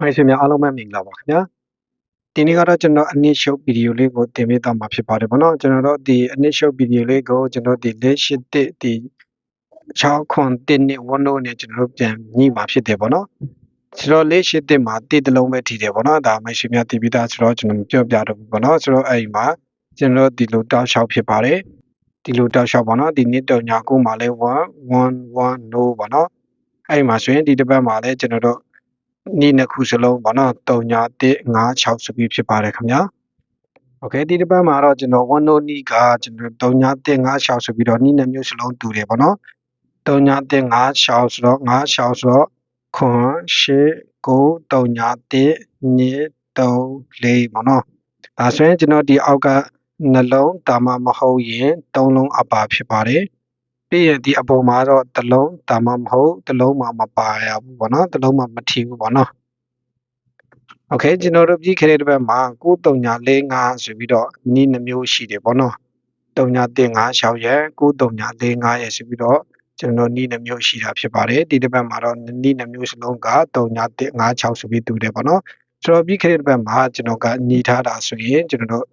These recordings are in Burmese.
မိုက်ဆွေများအားလုံးပဲမင်္ဂလာပါခင်ဗျာဒီနေ့ကတော့ကျွန်တော်အနည်းရှုပ်ဗီဒီယိုလေးကိုတင်ပေးသွားမှာဖြစ်ပါတယ်ဗောနော်ကျွန်တော်တို့ဒီအနည်းရှုပ်ဗီဒီယိုလေးကိုကျွန်တော်ဒီလက်ရှိတစ်ဒီ6ခွန်တစ်နှစ်ဝန်လို့နဲ့ကျွန်တော်တို့ပြန်ညှိမှာဖြစ်တယ်ဗောနော်ဆိုတော့လက်ရှိတစ်မှာတစ်တလုံးပဲထီတယ်ဗောနော်ဒါမိုက်ဆွေများတည်ပြီးသားဆိုတော့ကျွန်တော်ပြောပြတော့ဘူးဗောနော်ဆိုတော့အဲ့ဒီမှာကျွန်တော်ဒီလိုတောက်လျှောက်ဖြစ်ပါတယ်ဒီလိုတောက်လျှောက်ဗောနော်ဒီနှစ်တော့ညာကိုမှလည်း1 1 1 no ဗောနော်အဲ့ဒီမှာဆိုရင်ဒီတစ်ပတ်မှာလည်းကျွန်တော်တို့ နေ့နှစ်ခုစလုံးပေါ့နော်3ည156ဆိုပြီးဖြစ်ပါတယ်ခင်ဗျာโอเคဒီတစ်ပတ်မှာတော့ကျွန်တော်1 no နီးကကျွန်တော်3ည156ဆိုပြီးတော့နေ့နှစ်မျိုးစလုံးတူတယ်ပေါ့နော်3ည156ဆိုတော့56ဆိုတော့ခွန်ရှေကို3ည1ည3 4ပေါ့နော်ဒါဆိုရင်ကျွန်တော်ဒီအောက်ကနှလုံးဒါမှမဟုတ်ရင်3လုံးအပါဖြစ်ပါတယ် ပြီးရင်ဒီအပေါ်မှာတော့တလုံးဒါမှမဟုတ်တလုံးမှမပါရဘူးပေါ့နော်တလုံးမှမထီဘူးပေါ့နော်โอเคကျွန်တော်တို့ပြီးခဲ့တဲ့ဘက်မှာ9345ဆိုပြီးတော့နီးနှမျိုးရှိတယ်ပေါ့နော်3956ရဲ့9345ရဲ့ဆိုပြီးတော့ကျွန်တော်နီးနှမျိုးရှိတာဖြစ်ပါတယ်ဒီတစ်ပတ်မှာတော့နီးနှမျိုးစလုံးက3956ဆိုပြီးတူတယ်ပေါ့နော်ဆိုတော့ပြီးခဲ့တဲ့ဘက်မှာကျွန်တော်ကညီထားတာဆိုရင်ကျွန်တော်တို့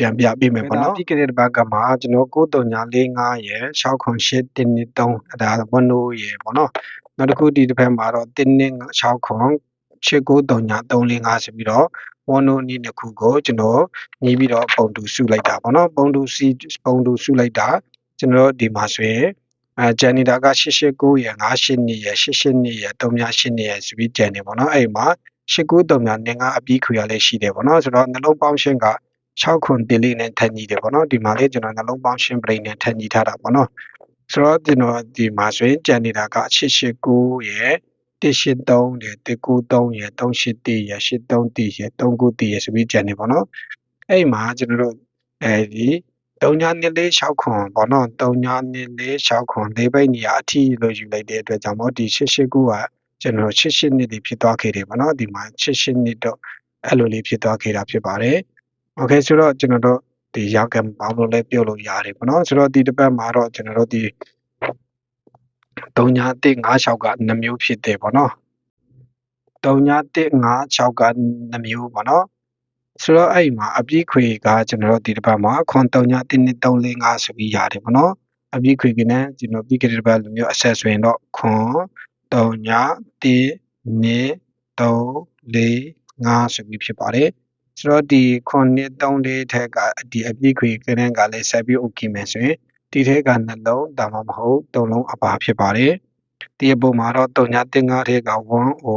ပြန်ပြပေးမယ်ပေါ့နော်ပြီးခဲ့တဲ့ဘက်ကမှာကျွန်တော်9345ရဲ့60813အဲ့ဒါဝန်နိုးရဲ့ပေါ့နော်နောက်တစ်ခုဒီတစ်ဖက်မှာတော့116ခွန်893935ဆိုပြီးတော့ဝန်နိုးနည်းတစ်ခုကိုကျွန်တော်ညီးပြီးတော့ပုံတူစုလိုက်တာပေါ့နော်ပုံတူစီပုံတူစုလိုက်တာကျွန်တော်ဒီမှာဆိုရင်အဲဂျန်နီတာက889ရယ်98ရယ်88ရယ်38ရယ်ဆိုပြီးဂျန်နေပေါ့နော်အဲ့မှာ8939နဲ့ကအပြီးခွေရလည်းရှိတယ်ပေါ့နော်ဆိုတော့နှလုံးပေါင်းရှင်းက 6ခွန်တင်လေးနဲ့ထပ်ညီတယ်ပေါ့နော်ဒီမှာလေးကျွန်တော်နှလုံးပေါင်းရှင်းပရိနဲ့ထပ်ညီထားတာပေါ့နော်ဆိုတော့ကျွန်တော်ဒီမှာဆိုရင်ကြံနေတာက889ရယ်183ရယ်193ရယ်381ရယ်831ရယ်391ရယ်ဆိုပြီးကြံနေပေါ့နော်အဲ့မှာကျွန်တော်တို့အဲဒီ3ညနှစ်လေး6ခွန်ပေါ့နော်3ညနှစ်လေး6ခွန်လေးပိတ်နေရအထီးလို့ယူလိုက်တဲ့အတွက်ကြောင့်မို့ဒီ889ကကျွန်တော်88နှစ်လေးဖြစ်သွားခဲ့တယ်ပေါ့နော်ဒီမှာ88နှစ်တော့အဲ့လိုလေးဖြစ်သွားခဲ့တာဖြစ်ပါတယ် โอเคဆိုတော့ကျွန်တော်တို့ဒီရောက်ကံပေါင်းလို့လည်းပြုတ်လို့ရတယ်ပေါ့နော်ဆိုတော့ဒီတစ်ပတ်မှာတော့ကျွန်တော်တို့ဒီ3ည156က2မျိုးဖြစ်တယ်ပေါ့နော်3ည156က2မျိုးပေါ့နော်ဆိုတော့အဲ့မှာအပြည့်ခွေကကျွန်တော်တို့ဒီတစ်ပတ်မှာခွန်3ည1 2 3 4 5ဆိုပြီးရတယ်ပေါ့နော်အပြည့်ခွေကလည်းကျွန်တော်ပြီးခဲ့တဲ့တစ်ပတ်လိုမျိုးအဆက်ဆိုရင်တော့ခွန်3ည1 2 3 4 5ဆိုပြီးဖြစ်ပါတယ် ကျွန်တော်ဒီ9-3လေးထက်ကဒီအပြည့်ခွေကရန်ကလည်းဆက်ပြီး okay မယ်ဆိုရင်ဒီထက်ကနှလုံးဒါမှမဟုတ်သုံးလုံးအပါဖြစ်ပါတယ်ဒီအပေါ်မှာတော့တုံညာတင်ငါထက်က1 o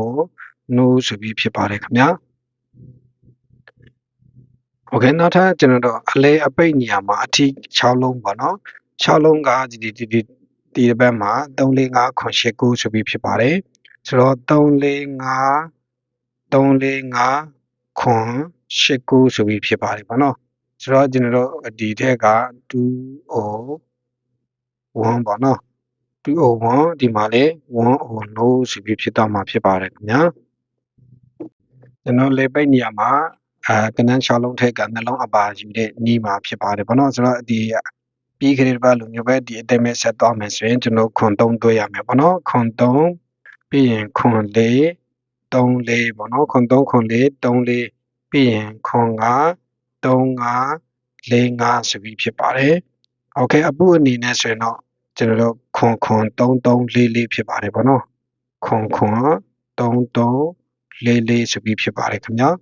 no ဆိုပြီးဖြစ်ပါတယ်ခင်ဗျာ okay နောက်ထပ်ကျွန်တော်တို့အလဲအပိတ်နေရာမှာအထီး6လုံးပေါ့နော်6လုံးကဒီဒီဒီဒီဘက်မှာ3 4 5 8 9ဆိုပြီးဖြစ်ပါတယ်ဆိုတော့3 4 5 3 4 5 9 န်89ဆိုပြီးဖြစ်ပါတယ်ပေါ့နော်ဆိုတော့ကျွန်တော်တို့ဒီထက်က2 o 1ပေါ့နော်2 o 1ဒီမှာလေ1 o no ဆိုပြီးဖြစ်တော့မှာဖြစ်ပါတယ်ခင်ဗျာကျွန်တော်လေပိတ်နေရာမှာအာကနန်း6လုံးထက်ကနှလုံးအပါယူတဲ့နီးမှာဖြစ်ပါတယ်ပေါ့နော်ဆိုတော့ဒီပြီးခရစ်ဘာလိုမျိုးပဲဒီအတိတ်မဲ့ဆက်သွားမယ်ဆိုရင်ကျွန်တော်ခွန်3တွေ့ရမယ်ပေါ့နော်ခွန်3ပြီးရင်ခွန်4 3 4ပေါ့နော်ခွန်3ခွန်4 3 4 ပြီးရင်ခွန်က35 45ဆိုပြီးဖြစ်ပါတယ်။ Okay အပုအနေနဲ့ဆိုရင်တော့ကျွန်တော်တို့ခွန်ခွန်3344ဖြစ်ပါတယ်ပေါ့နော်။ခွန်ခွန်3344ဆိုပြီးဖြစ်ပါတယ်ခင်ဗျာ။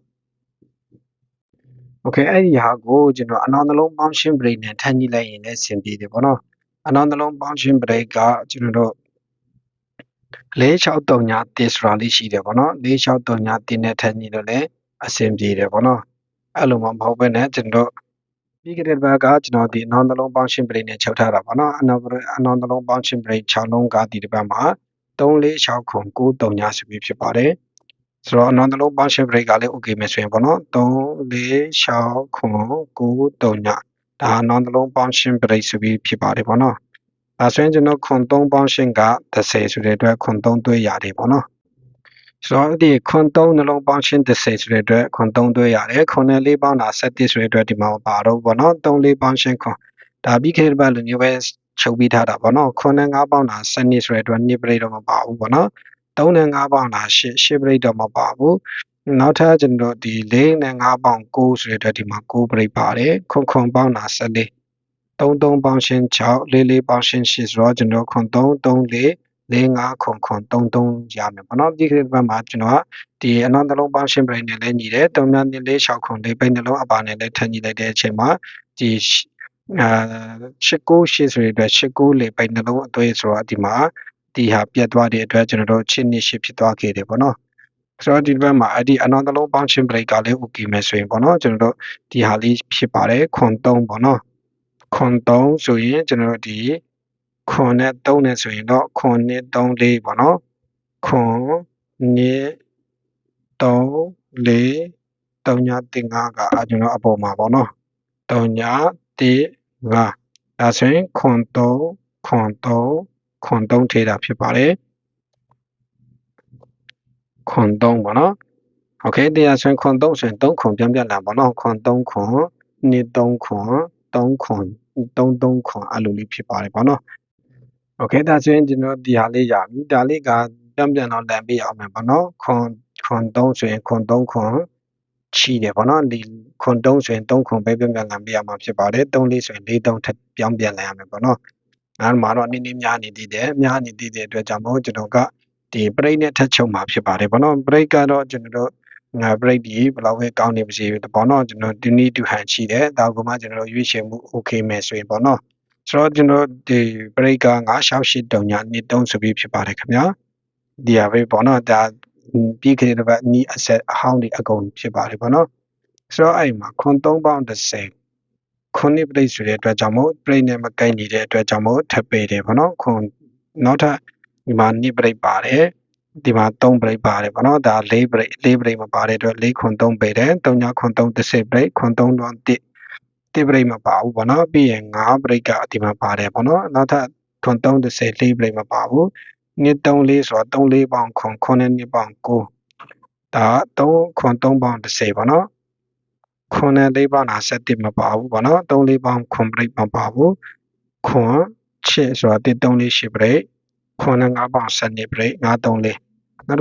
Okay အဲ့ဒီဟာကိုကျွန်တော်အနောက်နှလုံးပေါင်းရှင်း break နဲ့ထပ်ညှိလိုက်ရင်လည်းအဆင်ပြေတယ်ပေါ့နော်။အနောက်နှလုံးပေါင်းရှင်း break ကကျွန်တော်တို့4639တေစရာလေးရှိတယ်ပေါ့နော်4639တင်းနဲ့ထပ်ညှိလို့လည်း အဆင်ပြေတယ်ပေါ့နော်အဲ့လိုမှမဟုတ်ဘဲနဲ့ကျွန်တော်ပြီးခဲ့တဲ့ဘက်ကကျွန်တော်ဒီအနောက်နှလုံးပေါင်းရှင်းပရိတ်နဲ့ချုပ်ထားတာပေါ့နော်အနောက်အနောက်နှလုံးပေါင်းရှင်းပရိတ်6လုံးကဒီတစ်ပတ်မှာ346ခု93ညဆိုပြီးဖြစ်ပါတယ်ဆိုတော့အနောက်နှလုံးပေါင်းရှင်းပရိတ်ကလည်း okay မယ်ဆိုရင်ပေါ့နော်346ခု93ညဒါအနောက်နှလုံးပေါင်းရှင်းပရိတ်ဆိုပြီးဖြစ်ပါတယ်ပေါ့နော်ဒါဆိုရင်ကျွန်တော်ခွန်3ပေါင်းရှင်းက30ဆိုတဲ့အတွက်ခွန်3တွေ့ရတယ်ပေါ့နော် ဆိုတော့ဒီခွန်3နှလုံးပေါင်းရှင်း30ဆိုတဲ့အတွက်ခွန်3တွေ့ရတယ်ခွန်နဲ့4ပေါင်းတာ7ဆိုတဲ့အတွက်ဒီမှာပါတော့ပေါ့နော်3 4ပေါင်းရှင်းခွန်ဒါပြီးခဲ့တဲ့ဘက်လိုမျိုးပဲချုပ်ပြီးထားတာပေါ့နော်ခွန်နဲ့5ပေါင်းတာ7ဆိုတဲ့အတွက်2ပြိတော့မပါဘူးပေါ့နော်3နဲ့5ပေါင်းတာ8 8ပရိတ်တော့မပါဘူးနောက်ထပ်ကျွန်တော်တို့ဒီ4နဲ့5ပေါင်း9ဆိုတဲ့အတွက်ဒီမှာ9ပရိတ်ပါတယ်ခွန်ခွန်ပေါင်းတာ14 33ပေါင်းရှင်း6 44ပေါင်းရှင်း8ဆိုတော့ကျွန်တော်ခွန်3 3 4 45ခွန်ခွန်33ရမယ်ပေါ့နော်ဒီခေတ်ဘက်မှာကျွန်တော်ကဒီအနောက်နှလုံးပေါင်းရှင်းပရိတ်နဲ့လည်းညီတယ်3များ4 6ခွန်4ပိတ်နှလုံးအပါနဲ့လည်းထပ်ညီလိုက်တဲ့အချိန်မှာဒီအာ89 8ဆိုတဲ့အတွက်89လေပိတ်နှလုံးအသွေးဆိုတော့ဒီမှာဒီဟာပြတ်သွားတဲ့အတွက်ကျွန်တော်တို့ချစ်နှစ်ရှိဖြစ်သွားခဲ့တယ်ပေါ့နော်ဆိုတော့ဒီဘက်မှာအဲ့ဒီအနောက်နှလုံးပေါင်းရှင်းပရိတ်ကလည်း okay မယ်ဆိုရင်ပေါ့နော်ကျွန်တော်တို့ဒီဟာလေးဖြစ်ပါတယ်ခွန်3ပေါ့နော်ခွန်3ဆိုရင်ကျွန်တော်တို့ဒီ ခွန်နဲ့3နဲ့ဆိုရင်တော့ခွန်နဲ့3 4ပေါ့နော်ခွန်နဲ့3 4 3ညတင်5ကအာကျွန်တော်အပေါ်မှာပေါ့နော်3ညတင်5ဒါဆိုရင်ခွန်3ခွန်3ခွန်3ထေးတာဖြစ်ပါတယ်ခွန်3ပေါ့နော်โอเคတရားဆိုရင်ခွန်3ဆိုရင်3ခွန်ပြန်ပြန်လာပေါ့နော်ခွန်3ခွန်2 3ခွန်3ခွန်3 3ခွန်အဲ့လိုလေးဖြစ်ပါတယ်ပေါ့နော် โอเคဒါဆိုရင်ကျွန်တော်ဒီဟာလေးရပြီဒါလေးကပြန်ပြန်တော့လန်ပေးအောင်မယ်ပေါ့နော်ခွန်ခွန်3ဆိုရင်ခွန်3ခွန်ချီတယ်ပေါ့နော်ဒီခွန်3ဆိုရင်3ခွန်ပဲပြန်ပြန်လန်ပေးရမှာဖြစ်ပါတယ်3လေးဆိုရင်4 3ထပ်ပြောင်းပြန်လန်ရမယ်ပေါ့နော်အဲ့မှာတော့နည်းနည်းများနေသေးတယ်များနေသေးတဲ့အတွက်ကြောင့်မို့ကျွန်တော်ကဒီပရိတ်နဲ့ထပ်ချုပ်မှာဖြစ်ပါတယ်ပေါ့နော်ပရိတ်ကတော့ကျွန်တော်တို့ငါ break ဒီဘယ်လောက်ပဲကောင်းနေပါစေပေါ့နော်ကျွန်တော် you need to hand ရှိတယ်ဒါကမှကျွန်တော်ရွေးချယ်မှု okay မယ်ဆိုရင်ပေါ့နော် ဆိုတော့ကျွန်တော်ဒီ break က968တုံညာနှစ်တုံးဆိုပြီးဖြစ်ပါတယ်ခင်ဗျာဒီဟာပဲပေါ့နော်ဒါပြီးခဲ့တဲ့ဘက်နီးအဆက်အဟောင်းတွေအကုန်ဖြစ်ပါတယ်ပေါ့နော်ဆိုတော့အဲ့မှာခွန်3ပေါင်း30ခွန်နှစ်ပြိတ်ဆိုတဲ့အတွက်ကြောင့်မို့ပြိတ်နဲ့မကိုက်နေတဲ့အတွက်ကြောင့်မို့ထပ်ပေးတယ်ပေါ့နော်ခွန်နောက်ထပ်ဒီမှာနှစ်ပြိတ်ပါတယ်ဒီမှာ3 break ပါတယ်ပေါ့နော်ဒါ4 break 4 break မပါတဲ့အတွက်4ခွန်3ပေးတယ်3ညခွန်3 30 break ခွန်3တော့1 1 break မပါဘူးပေါ့နော်ပြီးရင်5 break ကဒီမှာပါတယ်ပေါ့နော်နောက်ထပ်ခွန်3 30 4 break မပါဘူးနှစ်3 4ဆိုတော့3 4ပေါင်းခွန်ခွန်နဲ့2ပေါင်း9ဒါ3ခွန်3ပေါင်း30ပေါ့နော်ခွန်နဲ့4ပေါင်းတာ7မပါဘူးပေါ့နော်3 4ပေါင်းခွန် break မပါဘူးခွန်ချစ်ဆိုတော့1 3 4 8 break ခွန်နဲ့9ပေါင်း7 break 9 3 4နောက်တ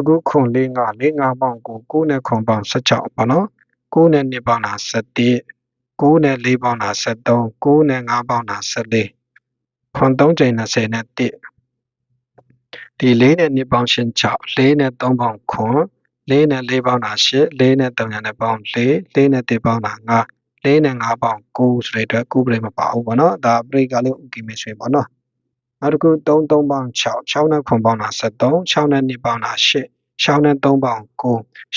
စ်ခုခွန်လေးငါလေးငါပေါင်းကို9နဲ့ခွန်ပေါင်း16ပေါ့နော်9နဲ့2ပေါင်းတာ17 9နဲ့4ပေါင်းတာ73 9နဲ့5ပေါင်းတာ14ခွန်3ချိန်20နဲ့1ဒီ4နဲ့2ပေါင်းရှင်း6 4နဲ့3ပေါင်းခွန်4နဲ့4ပေါင်းတာ8 4နဲ့3နဲ့ပေါင်း4 4နဲ့1ပေါင်းတာ9 4နဲ့5ပေါင်း9ဆိုတဲ့အတွက်9ပြိမပါဘူးပေါ့နော်ဒါပြိကလေး okay မယ်ဆိုရင်ပေါ့နော်နောက်တစ်ခု3 3ပေါင်း6 6နဲ့ခွန်ပေါင်းတာ73 6နဲ့2ပေါင်းတာ8 6နဲ့3ပေါင်း9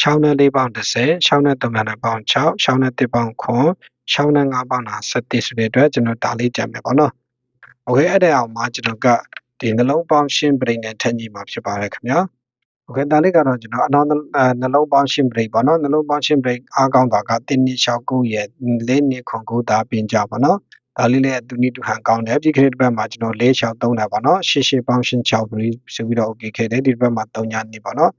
6နဲ့4ပေါင်း30 6နဲ့3နဲ့ပေါင်း6 6နဲ့1ပေါင်း9 6နဲ့5ပေါင်းတာ17ဆိုတဲ့အတွက်ကျွန်တော်ဒါလေးကြံမယ်ပေါ့နော်။ Okay အဲ့တဲ့အောင်မှာကျွန်တော်ကဒီနှလုံးပေါင်းရှင်းပရိနဲ့ထပ်ညီမှာဖြစ်ပါတယ်ခင်ဗျာ။ Okay ဒါလေးကတော့ကျွန်တော်အနောက်နှလုံးပေါင်းရှင်းပရိပေါ့နော်နှလုံးပေါင်းရှင်းပရိအားကောင်းတာက1နှစ်69ရဲ့4နှစ်ခွန်9တာပြင်ကြပါနော်။ဒါလေးလည်းသူနည်းတူဟန်ကောင်းတယ်ဒီခေတ်တစ်ပတ်မှာကျွန်တော်၄6 3တာပါနော်ရှေ့ရှေ့ပေါင်းရှင်း6ပြီးဆိုပြီးတော့ okay ခဲ့တယ်ဒီတစ်ပတ်မှာ3ညနေပါနော်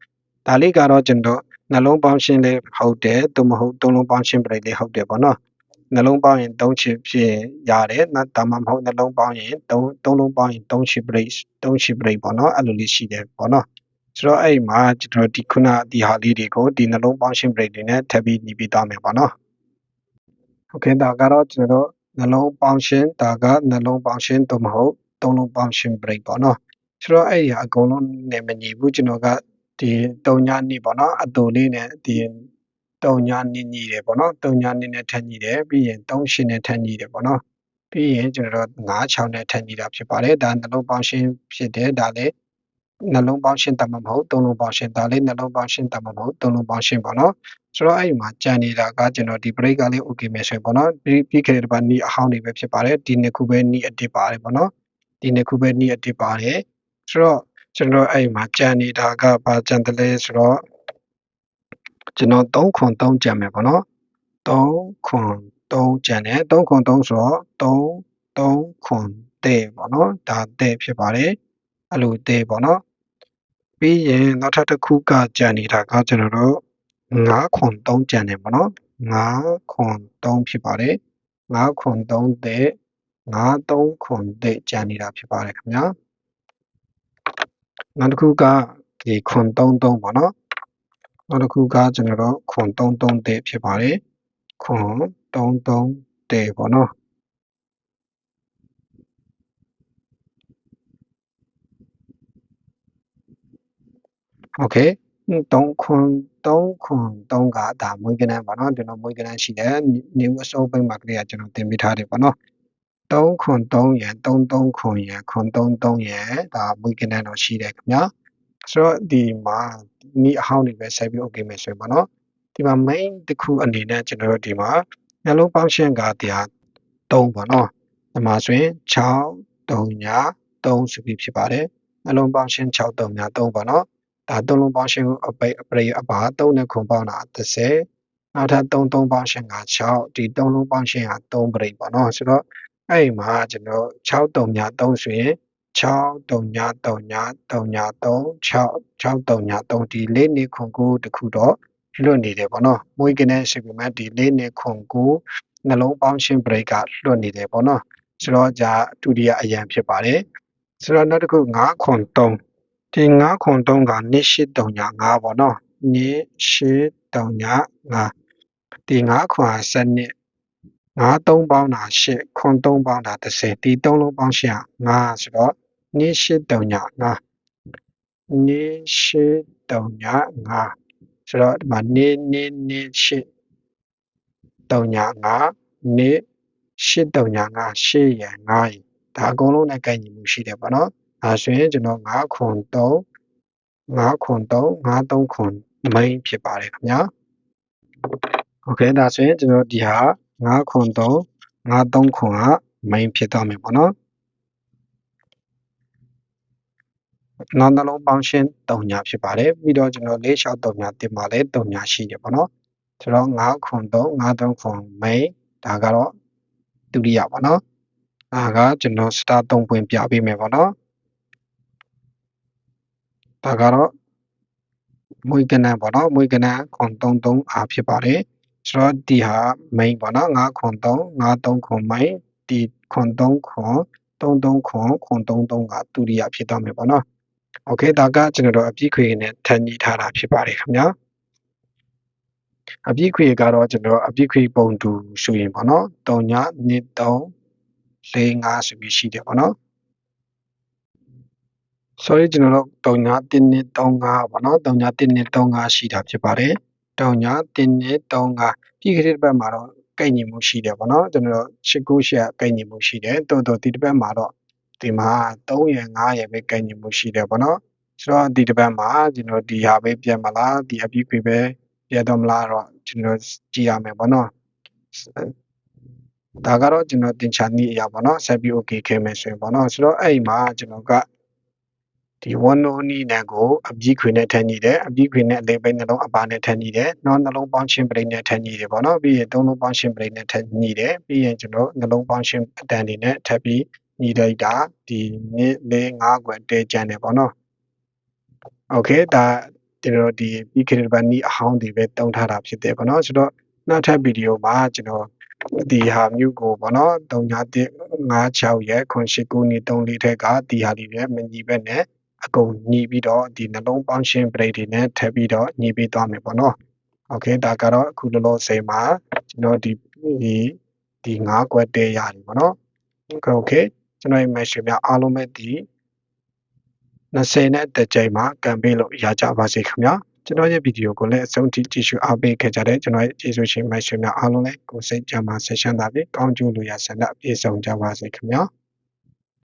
ဒါလေးကတော့ကျွန်တော်နှလုံးပေါင်းရှင်းလေးဟုတ်တယ်သို့မဟုတ်သုံးလုံးပေါင်းရှင်းပရိတ်လေးဟုတ်တယ်ပေါ့နော် နှလုံးပေါင်းရင်3ချစ်ဖြစ်ရတယ်နော်ဒါမှမဟုတ်နှလုံးပေါင်းရင်3 3လုံးပေါင်းရင်3ချစ်ပရိတ်3ချစ်ပရိတ်ပေါ့နော်အဲ့လိုလေးရှိတယ်ပေါ့နော်ဆိုတော့အဲ့မှာကျွန်တော်ဒီခုနဒီဟာလေးတွေကိုဒီနှလုံးပေါင်းရှင်းပရိတ်တွေနဲ့ထပ်ပြီးညီပြီးသွားမယ်ပေါ့နော်โอเคဒါကတော့ကျွန်တော်နှလုံးပေါင်းရှင်းဒါကနှလုံးပေါင်းရှင်းသို့မဟုတ်သုံးလုံးပေါင်းရှင်းပရိတ်ပေါ့နော်ဆိုတော့အဲ့ဒီအကုန်လုံးနဲ့မညီဘူးကျွန်တော်ကဒီတုံညာနိပေါ့နော်အတူလေးနဲ့ဒီ တုံညာနိညီတယ်ပေါ့နော်တုံညာနိနဲ့ထက်ညီတယ်ပြီးရင်3ရှင်နဲ့ထက်ညီတယ်ပေါ့နော်ပြီးရင်ကျွန်တော်တို့9 6နဲ့ထက်ညီတာဖြစ်ပါတယ်ဒါနှလုံးပေါင်းရှင်းဖြစ်တယ်ဒါလည်းနှလုံးပေါင်းရှင်းတမမဟုတ်သုံးလုံးပေါင်းရှင်းဒါလေးနှလုံးပေါင်းရှင်းတမမဟုတ်သုံးလုံးပေါင်းရှင်းပေါ့နော်ဆိုတော့အဲ့ဒီမှာကြံနေတာကကျွန်တော်ဒီ break ကလေး okay မယ်ဆိုရင်ပေါ့နော်ပြီးပြီးခဲ့တဲ့ဘာနီးအဟောင်းတွေပဲဖြစ်ပါတယ်ဒီနှစ်ခုပဲနီးအတစ်ပါတယ်ပေါ့နော်ဒီနှစ်ခုပဲနီးအတစ်ပါတယ်ဆိုတော့ကျွန်တော်အဲ့မှာကြံနေတာကဘာကြံတယ်လဲဆိုတော့ ကျွန်တော်3ခွန်3ကြံမယ်ပေါ့နော်3ခွန်3ကြံတယ်3ခွန်3ဆိုတော့3 3ခွန်တဲ့ပေါ့နော်ဒါတဲ့ဖြစ်ပါတယ်အဲ့လိုတဲ့ပေါ့နော်ပြီးရင်နောက်ထပ်တစ်ခုကကြံနေတာကကျွန်တော်တို့9ခွန်3ကြံတယ်ပေါ့နော်9ခွန်3ဖြစ်ပါတယ်9ခွန်3တဲ့9 3ခွန်တဲ့ကြံနေတာဖြစ်ပါတယ်ခင်ဗျာနောက်တစ်ခုကဒီခွန်33ပေါ့နော် နောက်တစ်ခုကကျွန်တော်တို့ခွန်33တဲ့ဖြစ်ပါတယ်ခွန်33တဲ့ပေါ့နော် โอเค3ခွန်3ခွန်3ကဒါမွေးကနန်းပေါ့နော်ကျွန်တော်မွေးကနန်းရှိတယ်နေအစိုးပိတ်မှာကလေးကကျွန်တော်တင်ပေးထားတယ်ပေါ့နော်3ခွန်3ရယ်33ခွန်ရယ်ခွန်33ရယ်ဒါမွေးကနန်းတော့ရှိတယ်ခင်ဗျာ ဆိုတော့ဒီမှာနီအဟောင်းတွေပဲဆက်ပြီး okay မယ်ဆိုရင်ပေါ့နော်ဒီမှာ main တစ်ခုအနေနဲ့ကျွန်တော်တို့ဒီမှာနှလုံးပေါင်းရှင်းကတရား3ပေါ့နော်ဒီမှာဆိုရင်6 3ည3ဆိုပြီးဖြစ်ပါတယ်နှလုံးပေါင်းရှင်း6 3ည3ပေါ့နော်ဒါသုံးလုံးပေါင်းရှင်းအပိအပရိအပါ3နဲ့ခွန်ပေါင်းတာ30နောက်ထပ်3 3ပေါင်းရှင်းက6ဒီ3လုံးပေါင်းရှင်းက3ပရိပေါ့နော်ဆိုတော့အဲ့ဒီမှာကျွန်တော်6 3ည3ဆိုရင် 6 3ည3ည3ည3 6 6 3ည3ဒီလေးနေခွန်ကိုတခုတော့လွတ်နေတယ်ပေါ့နော်မွေးကနေရှိပေမဲ့ဒီလေးနေခွန်ကိုနှလုံးပေါင်းရှင်းပရိကလွတ်နေတယ်ပေါ့နော်ဆိုတော့じゃဒုတိယအရန်ဖြစ်ပါတယ်ဆိုတော့နောက်တစ်ခု9ခွန်3ဒီ9ခွန်3ကနှစ်ရှိတုံညာ9ပေါ့နော်နှစ်ရှိတုံညာ9ဒီ9ခွန်ဟာ7နှစ်9 3ပေါင်းတာ8ခွန်3ပေါင်းတာ30ဒီ3လုံးပေါင်းရှင်း9ဆိုတော့ နှစ်ရှိတုံညာ9နှစ်ရှိတုံညာ9ဆိုတော့ဒီမှာနှစ်နှစ်နှစ်ရှိတုံညာ9နှစ်ရှိတုံညာ9 8ရယ်9ရယ်ဒါအကုန်လုံးနဲ့ကိုက်ညီမှုရှိတယ်ပေါ့နော်အဲဆိုရင်ကျွန်တော်9ခွန်3 5ခွန်3 5 3ခွန်မိန်ဖြစ်ပါတယ်ခင်ဗျာโอเคဒါဆိုရင်ကျွန်တော်ဒီဟာ5ခွန်3 5 3ခွန်ကမိန်ဖြစ်တော့မယ်ပေါ့နော် နောက်နှလုံးပေါင်းရှင်း3ညာဖြစ်ပါတယ်ပြီးတော့ကျွန်တော်၄လျှောက်3ညာတင်ပါလဲ3ညာရှိတယ်ပေါ့နော်ဆိုတော့5ခွန်3 5 3ခွန်မိန်ဒါကတော့ဒုတိယပေါ့နော်ဒါကကျွန်တော် star 3ပွင့်ပြပေးမယ်ပေါ့နော်ဒါကတော့မွေးကနန်းပေါ့နော်မွေးကနန်းခွန်33အားဖြစ်ပါတယ်ဆိုတော့ဒီဟာ main ပေါ့နော်9ခွန်3 9 3ခွန် main ဒီခွန်3ခွန်33ခွန်ခွန်33ကဒုတိယဖြစ်တော့မယ်ပေါ့နော် โอเคဒါကကျွန်တော်တို့အပြည့်ခွေနဲ့ထပ်ညီထားတာဖြစ်ပါတယ်ခင်ဗျာအပြည့်ခွေကတော့ကျွန်တော်အပြည့်ခွေပုံတူဆိုရင်ပေါ့နော်3ည2 3 4 5ဆိုပြီးရှိတယ်ပေါ့နော် sorry ကျွန်တော်တို့3ည1နှစ်35ပေါ့နော်3ည1နှစ်35ရှိတာဖြစ်ပါတယ်3ည1နှစ်35ပြီးခဲ့တဲ့ဘက်မှာတော့ကိတ်ညီမှုရှိတယ်ပေါ့နော်ကျွန်တော်တို့89ရှက်ကိတ်ညီမှုရှိတယ်တိုးတိုးဒီတစ်ပတ်မှာတော့ ဒီမှာ3ရယ်5ရယ်ပဲကိတ်ညီမှုရှိတယ်ပေါ့နော်ဆိုတော့ဒီတစ်ပတ်မှာကျွန်တော်ဒီဟာပဲပြန်မလားဒီအပြီးခွေပဲပြန်တော့မလားတော့ကျွန်တော်ကြည့်ရမယ်ပေါ့နော်ဒါကတော့ကျွန်တော်တင်ချာနည်းအရာပေါ့နော်ဆက်ပြီး okay ခဲ့မယ်ဆိုရင်ပေါ့နော်ဆိုတော့အဲ့မှာကျွန်တော်ကဒီဝန်နိုနီနဲ့ကိုအပြီးခွေနဲ့ထန်ညီတယ်အပြီးခွေနဲ့အလေးပိနှလုံးအပါနဲ့ထန်ညီတယ်နောက်နှလုံးပေါင်းချင်းပရိနဲ့ထန်ညီတယ်ပေါ့နော်ပြီးရင်သုံးလုံးပေါင်းချင်းပရိနဲ့ထန်ညီတယ်ပြီးရင်ကျွန်တော်နှလုံးပေါင်းချင်းအတန်တွေနဲ့ထပ်ပြီး ညီလိုက်တာဒီနေ့လေး၅ခွက်တဲကျန်တယ်ပေါ့နော်โอเคဒါကျွန်တော်ဒီပြီးခေတ်ကနီးအဟောင်းတွေပဲတုံးထားတာဖြစ်တယ်ပေါ့နော်ဆိုတော့နောက်ထပ်ဗီဒီယိုမှာကျွန်တော်ဒီဟာမျိုးကိုပေါ့နော်3.56ရဲ့989နေ3လေးထက်ကဒီဟာလေးပဲမညီပဲနဲ့အကုန်ညီပြီးတော့ဒီနှလုံးပေါင်းရှင်းပရိတ်တွေနဲ့ထပ်ပြီးတော့ညီပေးသွားမယ်ပေါ့နော်โอเคဒါကတော့အခုလောလောဆယ်မှာကျွန်တော်ဒီဒီဒီ9ကွက်တဲရတယ်ပေါ့နော်โอเค ကျွန်တော်ရဲ့ message များအားလုံးပဲဒီ20နဲ့တစ်ကြိမ်မှာကံပေးလို့ရကြပါစေခင်ဗျာကျွန်တော်ရဲ့ဗီဒီယိုကိုလည်းအဆုံးထိကြည့်ရှုအားပေးခဲ့ကြတဲ့ကျွန်တော်ရဲ့ကျေးဇူးရှင်မိုက်ရှင်များအားလုံးလည်းကိုယ်စိတ်ကြမ်းပါဆက်ရှမ်းသာပြီးကောင်းကျိုးလိုရာဆန္ဒပြည့်စုံကြပါစေခင်ဗျာ။